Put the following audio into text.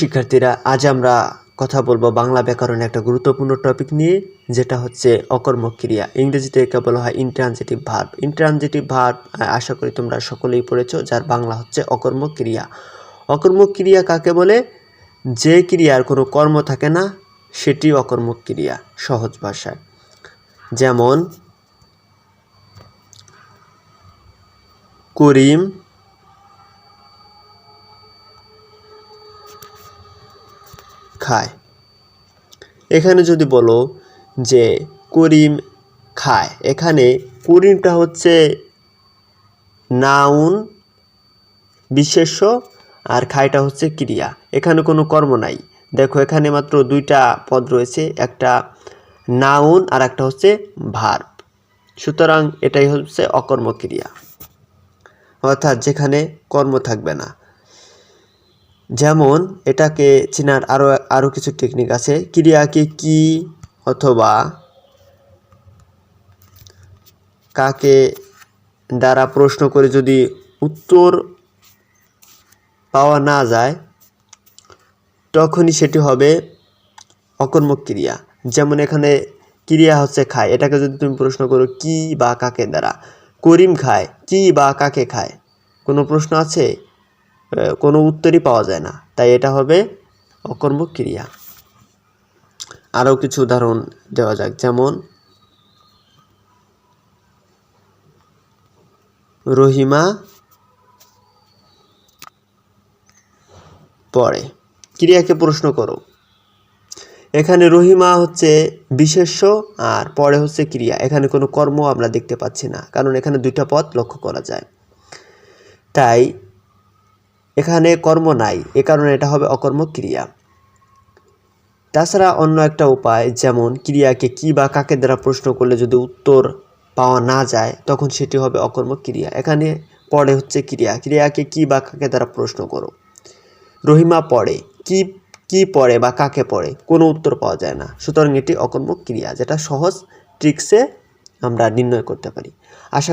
শিক্ষার্থীরা, আজ আমরা কথা বলব বাংলা ব্যাকরণে একটা গুরুত্বপূর্ণ টপিক নিয়ে, যেটা হচ্ছে অকর্মক ক্রিয়া ইংরেজিতে একে বলা হয় ইন্ট্রানজিটিভ ভার্ব ইন্ট্রানজিটিভ ভার্ব আশা করি তোমরা সকলেই পড়েছো, যার বাংলা হচ্ছে অকর্মক ক্রিয়া অকর্মক ক্রিয়া কাকে বলে? যে ক্রিয়ার কোনো কর্ম থাকে না সেটি অকর্মক ক্রিয়া সহজ ভাষায়। যেমন, করিম খায়। এখানে যদি বলো যে করিম খায়, এখানে করিমটা হচ্ছে নাউন বিশেষ্য আর খায়টা হচ্ছে ক্রিয়া। এখানে কোনো কর্ম নাই। দেখো, এখানে মাত্র দুইটা পদ রয়েছে, একটা নাউন আর একটা হচ্ছে ভার্ব। সুতরাং এটাই হচ্ছে অকর্ম ক্রিয়া অর্থাৎ যেখানে কর্ম থাকবে না। যেমন এটাকে চেনার আরও আরও কিছু টেকনিক আছে। ক্রিয়াকে কি অথবা কাকে দ্বারা প্রশ্ন করে যদি উত্তর পাওয়া না যায়, তখনই সেটি হবে অকর্মক ক্রিয়া। যেমন এখানে ক্রিয়া হচ্ছে খায়। এটাকে যদি তুমি প্রশ্ন করো, কি বা কাকে দ্বারা? করিম খায়, কি বা কাকে খায়? কোনো প্রশ্ন আছে? কোনো উত্তরই পাওয়া যায় না। তাই এটা হবে অকর্মক ক্রিয়া। আরও কিছু উদাহরণ দেওয়া যাক। যেমন, রহিমা পড়ে। ক্রিয়াকে প্রশ্ন করো। এখানে রহিমা হচ্ছে বিশেষ্য আর পরে হচ্ছে ক্রিয়া। এখানে কোনো কর্ম আমরা দেখতে পাচ্ছি না, কারণ এখানে দুইটা পদ লক্ষ্য করা যায়। তাই এখানে কর্ম নাই, এ কারণে এটা হবে অকর্মক ক্রিয়া। তাছাড়া অন্য একটা উপায়, যেমন ক্রিয়াকে কি বা কাকে দ্বারা প্রশ্ন করলে যদি উত্তর পাওয়া না যায়, তখন সেটি হবে অকর্মক ক্রিয়া। এখানে পড়ে হচ্ছে ক্রিয়া। ক্রিয়াকে কি বা কাকে দ্বারা প্রশ্ন করো? রহিমা পড়ে। কি কি পড়ে বা কাকে পড়ে? কোনো উত্তর পাওয়া যায় না। সুতরাং এটি অকর্মক ক্রিয়া, যেটা সহজ ট্রিক্সে আমরা নির্ণয় করতে পারি। আশা